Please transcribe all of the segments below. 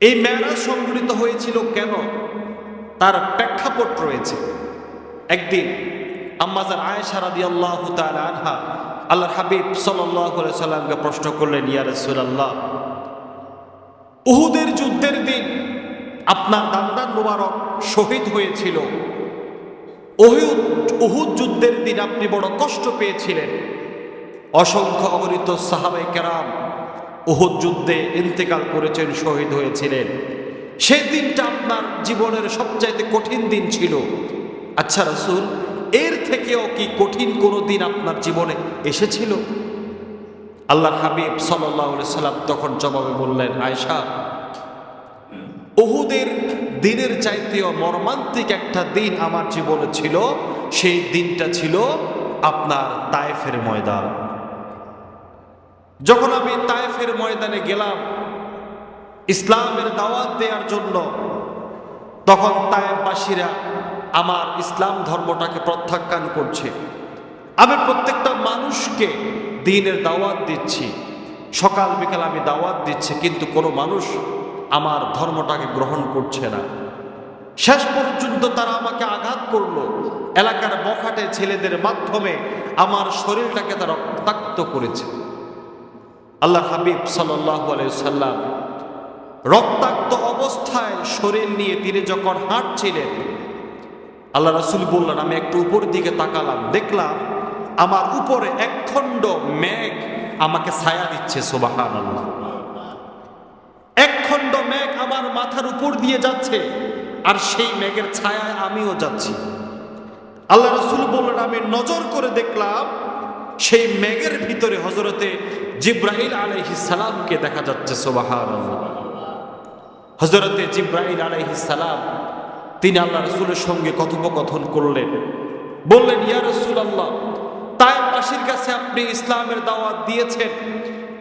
এই মেয়ারাজ সংঘটিত হয়েছিল কেন? তার প্রেক্ষাপট রয়েছে। একদিন আম্মাজার আয়েশা রাদি আল্লাহ আনহা আল্লাহর হাবিব সাল্লাহ সাল্লামকে প্রশ্ন করলেন, ইয়া রাসূলুল্লাহ, উহুদের যুদ্ধের দিন আপনার দান্দান মুবারক শহীদ হয়েছিল। উহুদ উহুদ যুদ্ধের দিন আপনি বড় কষ্ট পেয়েছিলেন। অসংখ্য অগণিত সাহাবাই কেরাম উহুদ যুদ্ধে ইন্তেকাল করেছেন, শহীদ হয়েছিলেন। সেই দিনটা আপনার জীবনের সবচাইতে কঠিন দিন ছিল। আচ্ছা রাসূল, এর থেকেও কি কঠিন কোনো দিন আপনার জীবনে এসেছিল? আল্লাহর হাবিব সাল্লাম তখন জবাবে বললেন আয়সা ওহুদের দিনের চাইতেও মর্মান্তিক একটা দিন আমার জীবনে ছিল। সেই দিনটা ছিল আপনার তায়েফের ময়দান। যখন আমি তায়েফের ময়দানে গেলাম, ইসলামের দাওয়াত দেওয়ার জন্য, তখন তায়েফবাসীরা আমার ইসলাম ধর্মটাকে প্রত্যাখ্যান করছে। আমি প্রত্যেকটা মানুষকে দিনের দাওয়াত দিচ্ছি, সকাল, বিকাল আমি দাওয়াত দিচ্ছি, কিন্তু কোনো মানুষ আমার ধর্মটাকে গ্রহণ করছে না। শেষ পর্যন্ত তারা আমাকে আঘাত করল। এলাকার বখাটে ছেলেদের মাধ্যমে আমার শরীরটাকে তারা রক্তাক্ত করেছে। আল্লাহ হাবিব সাল্লাম রক্তাক্ত অবস্থায় শরীর নিয়ে তিনি যখন হাঁটছিলেন, আল্লাহ রাসুল বললেন, আমি একটু উপর দিকে তাকালাম, দেখলাম আমার উপরে একখণ্ড মেঘ আমাকে ছায়া দিচ্ছে সোবাহান আল্লাহ একখণ্ড মেঘ আমার মাথার উপর দিয়ে যাচ্ছে আর সেই মেঘের ছায়ায় আমিও যাচ্ছি। আল্লাহ রসুল বললেন, আমি নজর করে দেখলাম সেই মেঘের ভিতরে হজরতে জিব্রাহিল আলাইহিসালামকে দেখা যাচ্ছে সোবাহান হজরতে জিব্রাহিল আলাইহিসালাম তিনি আল্লাহ রসুলের সঙ্গে কথোপকথন করলেন। বললেন, ইয়া রসুল আল্লাহ তাইবাসীর কাছে আপনি ইসলামের দাওয়াত দিয়েছেন।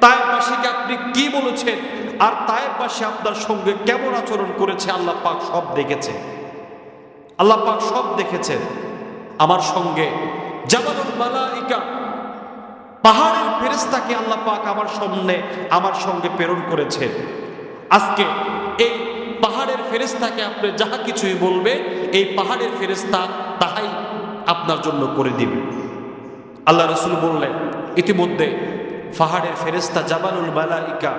তাইবাসীকে আপনি কি বলেছেন? আর তাইবাসী আপনার সঙ্গে কেমন আচরণ করেছে? আল্লাহ পাক সব দেখেছে। আল্লাহ পাক সব দেখেছেন। আমার সঙ্গে জামানুল মালাইকা পাহাড়ের ফেরেস্তাকে আল্লাহ পাক আমার সামনে, আমার সঙ্গে প্রেরণ করেছেন। আজকে এই পাহাড়ের ফেরেস্তাকে আপনি যাহা কিছুই বলবে এই পাহাড়ের ফেরেস্তা তাহাই আপনার জন্য করে দিবে। আল্লাহ রসুল বললেন, ইতিমধ্যে পাহাড়ের ফেরেস্তা জাবানুল মালাইকা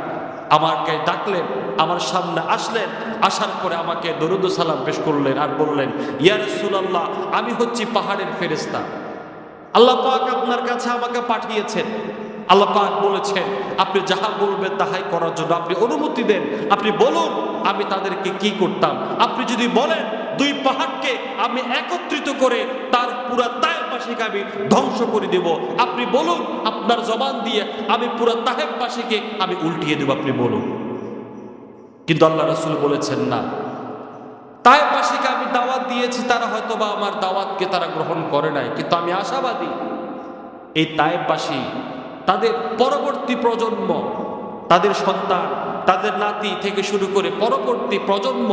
আমাকে ডাকলেন, আমার সামনে আসলেন, আসার পরে আমাকে দরুদ সালাম পেশ করলেন আর বললেন, ইয়া রসুলাল্লাহ, আমি হচ্ছি পাহাড়ের ফেরেস্তা আল্লাহ পাক আপনার কাছে আমাকে পাঠিয়েছেন। আল্লাহ পাক বলেছেন, আপনি যাহা বলবেন তাহাই করার জন্য আপনি অনুমতি দেন। আপনি বলুন, আমি তাদেরকে কি করতাম? আপনি যদি বলেন, দুই পাহাড়কে আমি একত্রিত করে তার পুরা তাহেববাসীকে আমি ধ্বংস করে দেব। আপনি বলুন, আপনার জবান দিয়ে আমি পুরা তাহেববাসীকে আমি উল্টিয়ে দেব। আপনি বলুন। কিন্তু আল্লাহ রসুল বলেছেন, না। দাওয়াত দিয়েছি তারা হয়তো বা আমার দাওয়াতকে তারা গ্রহণ করে নাই। কিন্তু আমি আশাবাদী এই তাইবাসী তাদের পরবর্তী প্রজন্ম, তাদের সন্তান, তাদের নাতি থেকে শুরু করে পরবর্তী প্রজন্ম,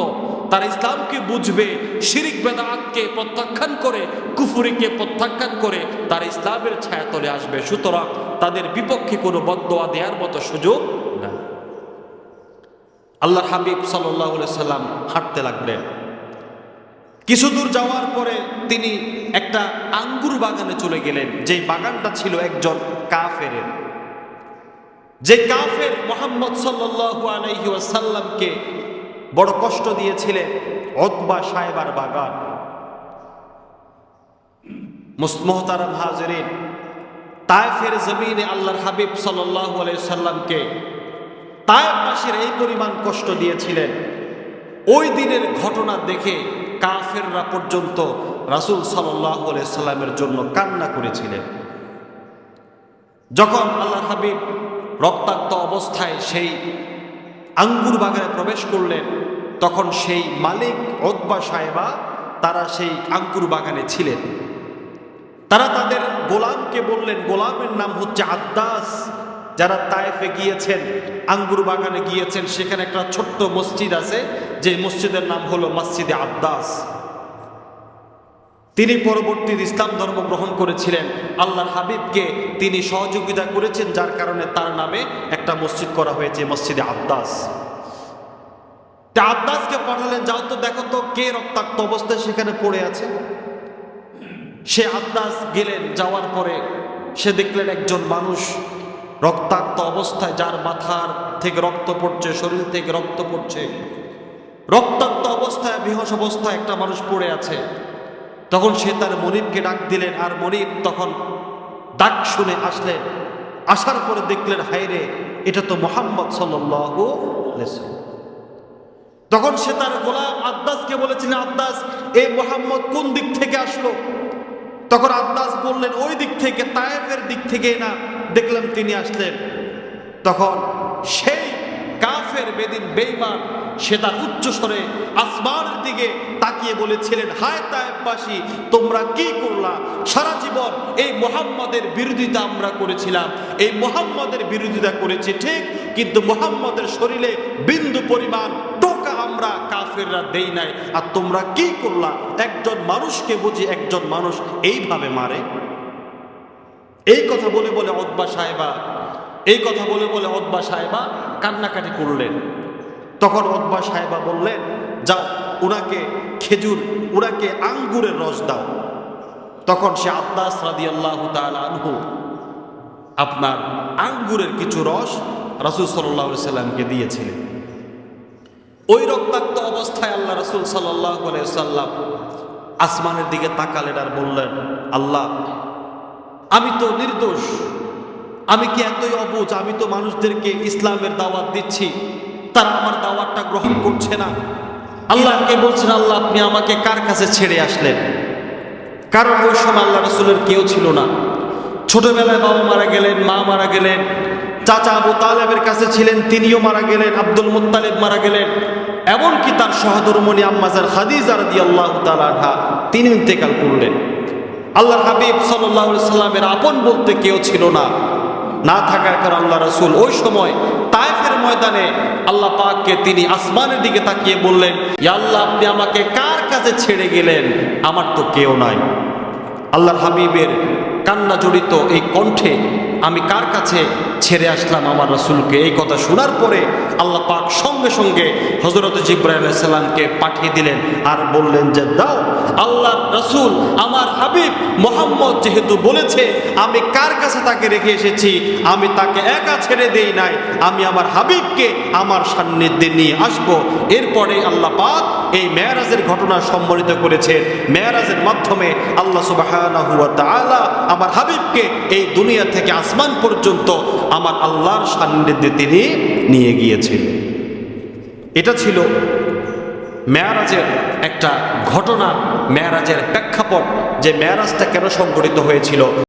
তারা ইসলামকে বুঝবে, শিরিক বেদাতকে প্রত্যাখ্যান করে, কুফুরিকে প্রত্যাখ্যান করে, তারা ইসলামের ছায়াতলে আসবে। সুতরাং তাদের বিপক্ষে কোনো বদোয়া দেওয়ার মতো সুযোগ না আল্লাহ হাবিব সাল্লাহ সাল্লাম হাঁটতে লাগলেন। কিছু দূর যাওয়ার পরে তিনি একটা আঙ্গুর বাগানে চলে গেলেন যে বাগানটা ছিল একজন কাফের যে কাফের মোহাম্মদ সাল্লু আলহি ওয়াসাল্লামকে বড় কষ্ট দিয়েছিলেন অতবা সাহেবার বাগান। মোহতারাম হাজরিন, তায়েফের জমিনে আল্লাহর হাবিব সাল্লাহু আলাইসাল্লামকে তায়েফবাসীর এই পরিমাণ কষ্ট দিয়েছিলেন। ওই দিনের ঘটনা দেখে কাফেররা পর্যন্ত রাসুল সাল্লাহ সাল্লামের জন্য কান্না করেছিলেন। যখন আল্লাহ হাবিব রক্তাক্ত অবস্থায় সেই আঙ্গুর বাগানে প্রবেশ করলেন, তখন সেই মালিক ওদবা সাহেবা তারা সেই আঙ্গুর বাগানে ছিলেন। তারা তাদের গোলামকে বললেন, গোলামের নাম হচ্ছে আদ্দাস। যারা তায়েফে গিয়েছেন আঙ্গুর বাগানে গিয়েছেন, সেখানে একটা ছোট্ট মসজিদ আছে। যে মসজিদের নাম হলো মসজিদে আব্দাস তিনি পরবর্তী ইসলাম ধর্ম গ্রহণ করেছিলেন। আল্লাহর হাবিবকে তিনি সহযোগিতা করেছেন, যার কারণে তার নামে একটা মসজিদ করা হয়েছে, মসজিদে আব্দাস তা আব্বাসকে পাঠালেন, যাও তো দেখো তো কে রক্তাক্ত অবস্থায় সেখানে পড়ে আছে। সে আব্বাস গেলেন, যাওয়ার পরে সে দেখলেন একজন মানুষ রক্তাক্ত অবস্থায়, যার মাথার থেকে রক্ত পড়ছে, শরীর থেকে রক্ত পড়ছে। রক্তাক্ত অবস্থায় বিহস অবস্থায় একটা মানুষ পড়ে আছে। তখন সে তার মনিবকে ডাক দিলেন, আর মনিব তখন ডাক শুনে আসলেন। আসার পরে দেখলেন হায়রে এটা তো মোহাম্মদ সাল্লাম। তখন সে তার গোলাম আব্বাসকে বলেছিলেন আব্বাস এই মোহাম্মদ কোন দিক থেকে আসলো? তখন আব্বাস বললেন, ওই দিক থেকে, তায়েফের দিক থেকে না। দেখলাম তিনি আসলেন। তখন সেই কাফের বেদিন বেইমান সে তার উচ্চ স্বরে আসমানের দিকে তাকিয়ে বলেছিলেন, হায় তায়েববাসী, তোমরা কি করলা? সারা জীবন এই মোহাম্মদের বিরোধিতা আমরা করেছিলাম। এই মোহাম্মদের বিরোধিতা করেছি, ঠিক, কিন্তু মোহাম্মদের শরীরে বিন্দু পরিমাণ টোকা আমরা কাফেররা দেই নাই। আর তোমরা কি করলা? একজন মানুষকে বুঝি একজন মানুষ এইভাবে মারে? এই কথা বলে বলে অদ্বা সাহেবা, এই কথা বলে বলে অদ্বা সাহেবা কান্নাকাটি করলেন। তখন অদ্বা সাহেবা বললেন, যাও, উনাকে খেজুর, উনাকে আঙ্গুরের রস দাও। তখন সে আব্বাস রাদি আল্লাহ আনহু আপনার আঙ্গুরের কিছু রস রাসুল সাল্লাহ সাল্লামকে দিয়েছিলেন। ওই রক্তাক্ত অবস্থায় আল্লাহ রসুল সাল্লাহ সাল্লাম আসমানের দিকে তাকালেন আর বললেন, আল্লাহ, আমি তো নির্দোষ, আমি কি এতই অবুঝ আমি তো মানুষদেরকে ইসলামের দাওয়াত দিচ্ছি তারা আমার দাওয়াতটা গ্রহণ করছে না। আল্লাহকে বলছেন, আল্লাহ, আপনি আমাকে কার কাছে ছেড়ে আসলেন? কারণ ওই সময় আল্লাহ রসুলের কেউ ছিল না। ছোটবেলায় বাবা মারা গেলেন, মা মারা গেলেন, চাচা আবু তালেবের কাছে ছিলেন, তিনিও মারা গেলেন, আব্দুল মুত্তালেব মারা গেলেন। এমনকি তার সহদরমণি আম্মাজার হাদিজা রাদি আল্লাহ তালাহা তিনি ইন্তেকাল করলেন। আল্লাহ হাবিব সাল্লাহ সাল্লামের আপন বলতে কেউ ছিল না। না থাকার কারণ আল্লাহ রসুল ওই সময় তায়েফের ময়দানে আল্লাহ পাককে তিনি আসমানের দিকে তাকিয়ে বললেন, "ইয়া আল্লাহ, আপনি আমাকে কার কাছে ছেড়ে গেলেন? আমার তো কেউ নাই। আল্লাহর হাবিবের কান্না জড়িত এই কণ্ঠে আমি কার কাছে ছেড়ে আসলাম আমার রসুলকে? এই কথা শোনার পরে আল্লাহ পাক সঙ্গে সঙ্গে হজরত জিব্রাহিম সাল্লামকে পাঠিয়ে দিলেন আর বললেন যে, দাও আল্লাহ রসুল, আমার হাবিব মোহাম্মদ যেহেতু বলেছে, আমি কার কাছে তাকে রেখে এসেছি? আমি তাকে একা ছেড়ে দেই নাই। আমি আমার হাবিবকে আমার সান্নিধ্যে নিয়ে আসব। এরপরে আল্লাহ পাক এই মেয়ারাজের ঘটনা সম্বলিত করেছেন। মেয়ারাজের মাধ্যমে আল্লাহ তাআলা আমার হাবিবকে এই দুনিয়া থেকে আসমান পর্যন্ত আমার আল্লাহর সান্নিধ্যে তিনি নিয়ে গিয়েছেন। এটা ছিল মেয়ারাজের একটা ঘটনা মেয়ারাজের প্রেক্ষাপট যে মেয়ারাজটা কেন সংঘটিত হয়েছিল?